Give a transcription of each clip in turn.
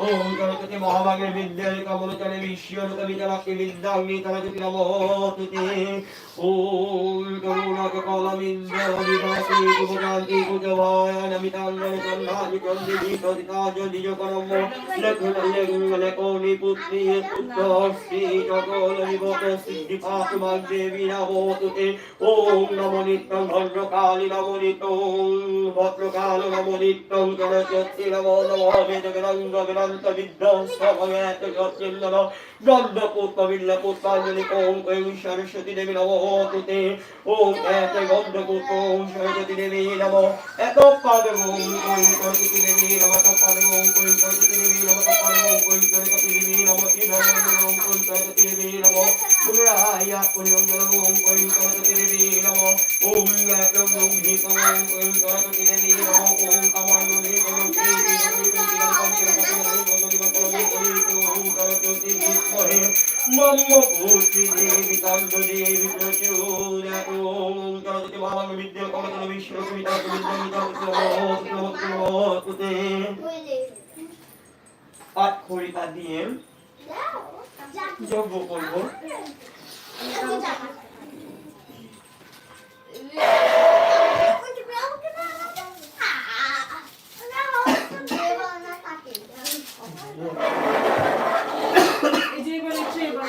ওম গণপতি মহাভাগের বিদ্যার কমলচরে বিশ্ব কবিতা নমোতুতে ওম করুণাক কলমিন্দ্র বিভাসি কুপকান্তি কুজভায় নমিতাঙ্গন চন্দ্রাজি চন্দি বিশ্বদিতাজ নিজ করম লক্ষণ লেগুণ লেকনি পুত্রী পুত্র শ্রী সকল নিবত সিদ্ধি পাতুমাগ দেবী নমোতুতে ওম নমো নিত্যং ভদ্রকালী ভদ্রকাল নমো নিত্যং নমো নমো বেদ বেদঙ্গ বেদান্ত বিধ্বস্ত সচিন্দন গন্ধপুত্র বিল্লপুত্রাঞ্জলি ওম ঐং সরস্বতী দেবী নমো তুতে ওম এত গন্ধপুত্র ওম সরস্বতী দেবী নমো এত পাদ ওম ঐং সরস্বতী দেবী নমো এত পাদ ওম ঐং সরস্বতী দেবী নমো এত পাদ ওম ঐং সরস্বতী দেবী নমো ইনম ওম ঐং সরস্বতী দেবী নমো পুনরায়া পুণ্যঙ্গল ওম ঐং সরস্বতী দেবী নমো ওম এত ওম হিত ওম ঐং সরস্বতী দেবী নমো ওম কামান্ড দেবী ওম শ্রী দেবী মম পুত্রী দেবী কান্দ দেবী প্রচুরাত ওম বিদ্যা কমতন বিদ্যা খড়িকা দিয়ে যজ্ঞ করব এই যে এবার একটু এবার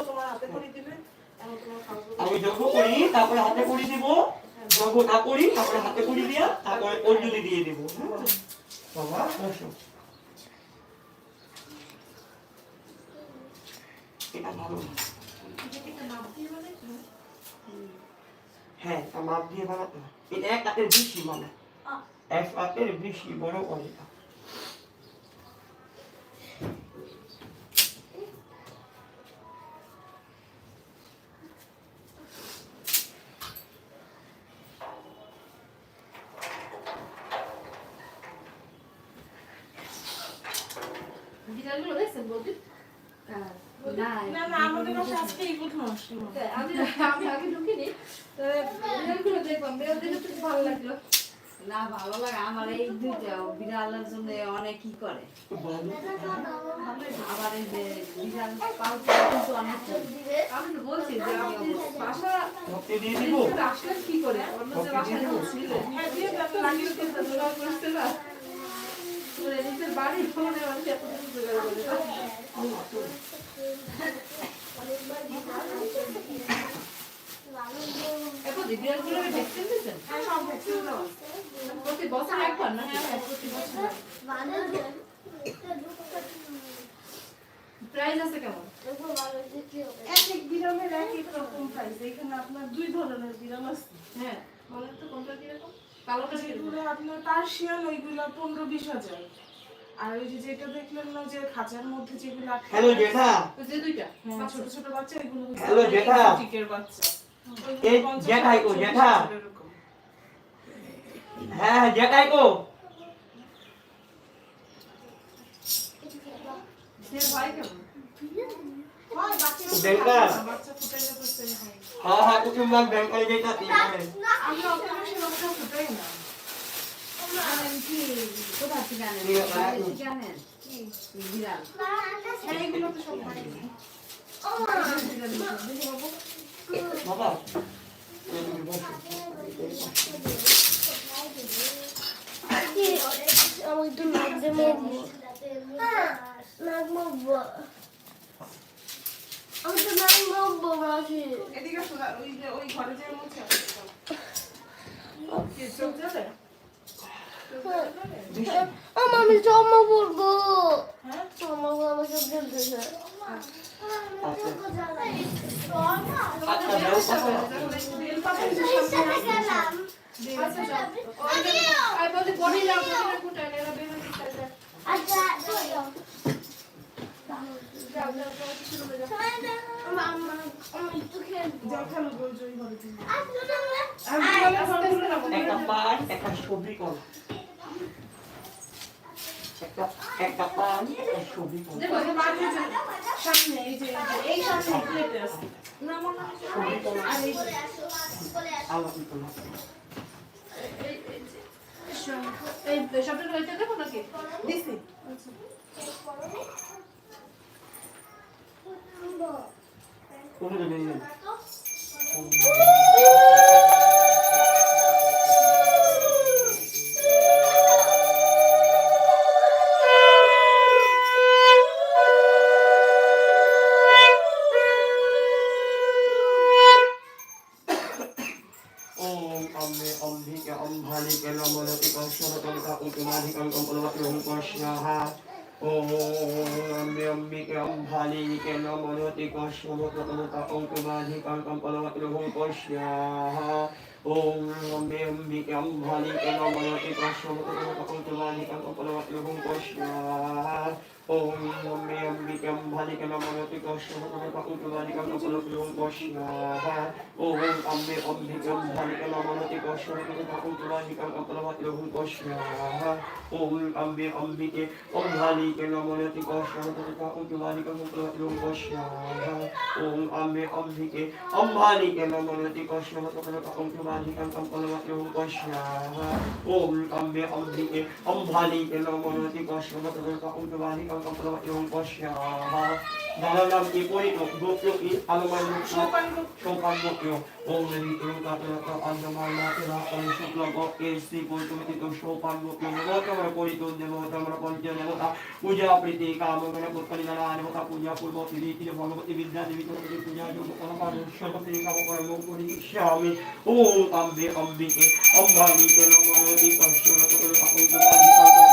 তোমার হাতে করে আমি যজ্ঞ করি তারপরে হাতে করি দিব। যজ্ঞ না করি তারপরে হাতে করি দিয়া তারপরে অঞ্জলি দিয়ে দিব? বাবা এটা ভালো না। হ্যাঁ তা মাপ দিয়ে বানাতে হয়। এটা এক হাতের বেশি মানে এক হাতের বেশি বড় অনেকটা বিড়ালগুলো দেখছেন বৌদি? না, না আমি আমি আগে ঢুকিনি। তো বিড়ালগুলো দেখলাম বিড়াল দেখে খুব ভালো লাগল। না ভালো লাগে আমার এই দুইটা বিড়ালের জন্য অনেক কি করে। আবার এই যে বিড়াল পালতে কিন্তু অনেক আমি তো বলছি যে আপনি বাসা কি করে? অন্য যে বাসায় হ্যাঁ। করতে না নিজের বাড়ি ফোনে মানুষ এত কিছু করে হ্যাঁ না হ্যাঁ প্রাইস আছে কেমন? এক এক বিরামের এক এক রকম প্রাইস এখানে আপনার দুই ধরনের বিরাম আছে। হ্যাঁ বলেন তো কোনটা কীরকম? কালোটা কীরকম? যেগুলো আপনার ওইগুলো পনেরো বিশ হাজার। আর ওই যে যেটা দেখলেন না যে খাঁচার মধ্যে যেগুলো হ্যালো জেঠা ওই যে দুইটা। হ্যাঁ, ছোট ছোট বাচ্চা এগুলো হ্যালো, জেঠা। টিকের বাচ্চা। এই জেঠাই কো, জেঠা। হ্যাঁ জেঠাই কো। সে হয় কেমন? হয়। হ্যাঁ হ্যাঁ যেটা আমি অত বেশি রক্ত ফুটাই না। হ্যাঁ এদিকে ওই যে ওই ঘরে যে মুছে যাবে আমি জামা হ্যাঁ জামা সব খেলতেছে একটু খেলব জল খেলো ওই যে ওই ঘরে যে। আসলে তাহলে আমি বলে ফোন করে না একটা পান একটা সবজি কল একটা পান সামনে এই যে এই সামনে প্লেটে আছে। এই সবটা রয়েছে দেখো নাকি? দিছি। কোনো নেই Utumadhikam Kosyaha Om Ambe Ambike Om Bhalikam Om Ambe अम्बिके अम्बानिके नमोनति कश्यमतकलककुंकुमानिके कम्पलवत्यों कश्याः Om Ambe अम्बिके अम्बानिके नमोनति कश्यमतकलककुंकुमानिके कम्पलवत्यों कश्याः Kapalawati Lahum Kosyaha Dalam ipurito, gupyo i, aluman সোপান গো Sopagokyo, Om Nami Katarata Andamana Tira Om Shuklago Esi Kultumitito Sopagokyo Nivota Mara Polito Devota Mara Pontia Devota Puja Priti Kama Gana Putpanina Devota Puja Purbo Tiriti Devota Vidya Devita Puja Devota Padu Shopati Kama Kama Mokuri Shami Om Ambi Ambike Ambali Kelo Manoti Kasyo Nakapuru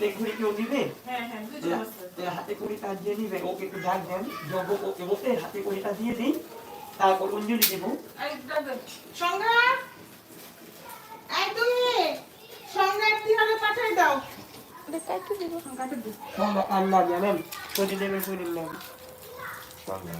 হাতে ঘুড়ি কেউ দিবে? হ্যাঁ হ্যাঁ হাতে কড়িটা দিয়ে নিবে ওকে একটু ডাক দেন যোগ ওকে বলতে হাতে কড়িটা দিয়ে দিন তারপর অঞ্জলি দেবো। সংজ্ঞা সংজ্ঞা পাঠাই দাও? দিব। দিই সঙ্গে আল্লাহ জানেন দেবে করে দিলাম সঙ্গে